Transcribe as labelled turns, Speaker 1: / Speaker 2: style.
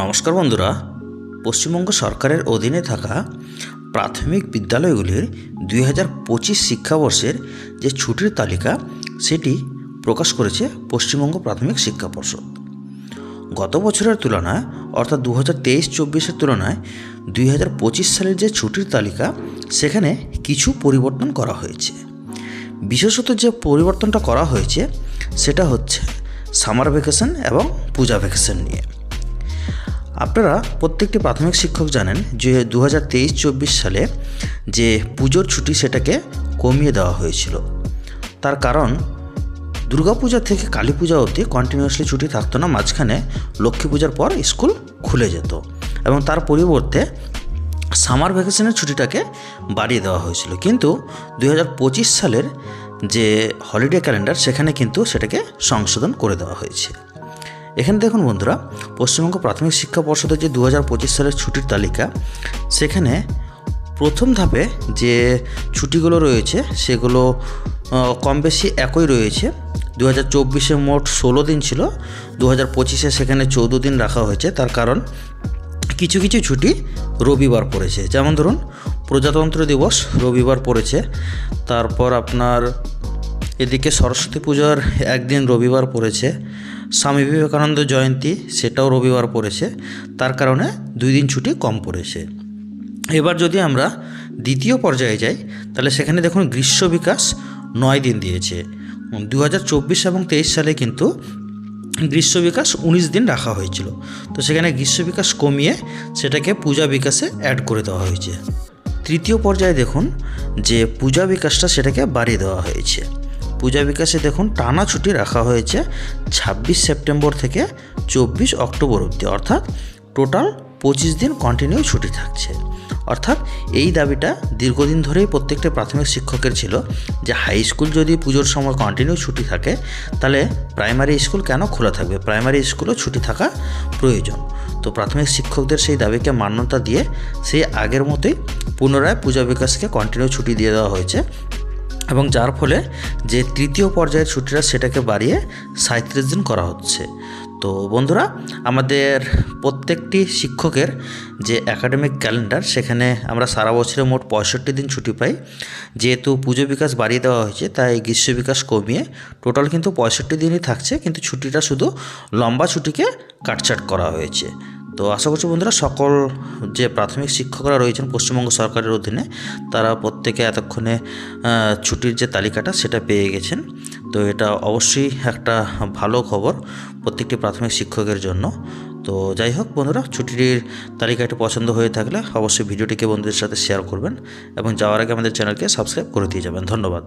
Speaker 1: নমস্কার বন্ধুরা, পশ্চিমবঙ্গ সরকারের অধীনে থাকা প্রাথমিক বিদ্যালয়গুলির দুই হাজার পঁচিশ শিক্ষাবর্ষের যে ছুটির তালিকা, সেটি প্রকাশ করেছে পশ্চিমবঙ্গ প্রাথমিক শিক্ষা পর্ষদ। গত বছরের তুলনায়, অর্থাৎ দু হাজার তেইশ চব্বিশের তুলনায় দুই হাজার পঁচিশ সালের যে ছুটির তালিকা, সেখানে কিছু পরিবর্তন করা হয়েছে। বিশেষত যে পরিবর্তনটা করা হয়েছে, সেটা হচ্ছে সামার ভ্যাকেশন এবং পূজা ভ্যাকেশন নিয়ে। আপনারা প্রত্যেকটি প্রাথমিক শিক্ষক জানেন যে দু হাজার সালে যে পুজোর ছুটি সেটাকে কমিয়ে দেওয়া হয়েছিল। তার কারণ, দুর্গাপূজা থেকে কালী পূজা অবধি কন্টিনিউয়াসলি ছুটি থাকতো না, মাঝখানে লক্ষ্মী পূজার পর স্কুল খুলে যেত এবং তার পরিবর্তে সামার ভ্যাকেশনের ছুটিটাকে বাড়িয়ে দেওয়া হয়েছিল। কিন্তু দু হাজার পঁচিশ সালের যে হলিডে ক্যালেন্ডার সেখানে কিন্তু সেটাকে সংশোধন করে দেওয়া হয়েছে। এখানে দেখুন বন্ধুরা, পশ্চিমবঙ্গ প্রাথমিক শিক্ষা পর্ষদের যে দু হাজার পঁচিশ সালের ছুটির তালিকা, সেখানে প্রথম ধাপে যে ছুটিগুলো রয়েছে, সেগুলো কম বেশি একই রয়েছে। দু হাজার চব্বিশে মোট ষোলো দিন ছিল দু হাজার পঁচিশে সেখানে চৌদ্দ দিন রাখা হয়েছে। তার কারণ, কিছু কিছু ছুটি রবিবার পড়েছে। যেমন ধরুন, প্রজাতন্ত্র দিবস রবিবার পড়েছে, তারপর আপনার এদিকে সরস্বতী পূজার একদিন রবিবার পড়েছে স্বামী বিবেকানন্দ জয়ন্তী সেটাও রবিবার পড়েছে, তার কারণে দুই দিন ছুটি কম পড়েছে। এবার যদি আমরা দ্বিতীয় পর্যায়ে যাই, তাহলে সেখানে দেখুন গ্রীষ্ম বিকাশ নয় দিন দিয়েছে। দু হাজার চব্বিশ এবং তেইশ সালে কিন্তু গ্রীষ্ম বিকাশ উনিশ দিন রাখা হয়েছিল। তো সেখানে গ্রীষ্ম বিকাশ কমিয়ে সেটাকে পূজা বিকাশে অ্যাড করে দেওয়া হয়েছে। তৃতীয় পর্যায়ে দেখুন যে পূজা বিকাশটা সেটাকে বাড়িয়ে দেওয়া হয়েছে। পূজা বিকাশে দেখুন টানা ছুটি রাখা হয়েছে ছাব্বিশ সেপ্টেম্বর থেকে চব্বিশ অক্টোবর অবধি। অর্থাৎ টোটাল পঁচিশ দিন কন্টিনিউ ছুটি থাকছে। অর্থাৎ এই দাবিটা দীর্ঘদিন ধরেই প্রত্যেকটা প্রাথমিক শিক্ষকের ছিল যে হাই স্কুল যদি পুজোর সময় কন্টিনিউ ছুটি থাকে, তাহলে প্রাইমারি স্কুল কেন খোলা থাকবে? প্রাইমারি স্কুলও ছুটি থাকা প্রয়োজন। তো প্রাথমিক শিক্ষকদের সেই দাবিকে মান্যতা দিয়ে সেই আগের মতোই পুনরায় পূজা বিকাশকে কন্টিনিউ ছুটি দিয়ে দেওয়া হয়েছে। এবং যার ফলে যে তৃতীয় পর্যায়ের ছুটিটা সেটাকে বাড়িয়ে সাঁত্রিশ দিন করা হচ্ছে। তো বন্ধুরা, আমাদের প্রত্যেকটি শিক্ষকের যে একাডেমিক ক্যালেন্ডার, সেখানে আমরা সারা বছরে মোট পঁয়ষট্টি দিন ছুটি পাই। যেহেতু পুজো বিকাশ বাড়িয়ে দেওয়া হয়েছে, তাই গ্রীষ্ম বিকাশ কমিয়ে টোটাল কিন্তু পঁয়ষট্টি দিনই থাকছে, কিন্তু ছুটিটা শুধু লম্বা ছুটিকে কাটছাট করা হয়েছে। তো আশা করছি বন্ধুরা সকল যে প্রাথমিক শিক্ষকরা রয়েছেন পশ্চিমবঙ্গ সরকারের অধীনে, তারা প্রত্যেকে এতক্ষণে ছুটির যে তালিকাটা সেটা পেয়ে গেছেন। তো এটা অবশ্যই একটা ভালো খবর প্রত্যেকটি প্রাথমিক শিক্ষকের জন্য। তো যাই হোক বন্ধুরা, ছুটির তালিকাটি পছন্দ হয়ে থাকলে অবশ্যই ভিডিওটিকে বন্ধুদের সাথে শেয়ার করবেন এবং যাওয়ার আগে আমাদের চ্যানেলকে সাবস্ক্রাইব করে দিয়ে যাবেন। ধন্যবাদ।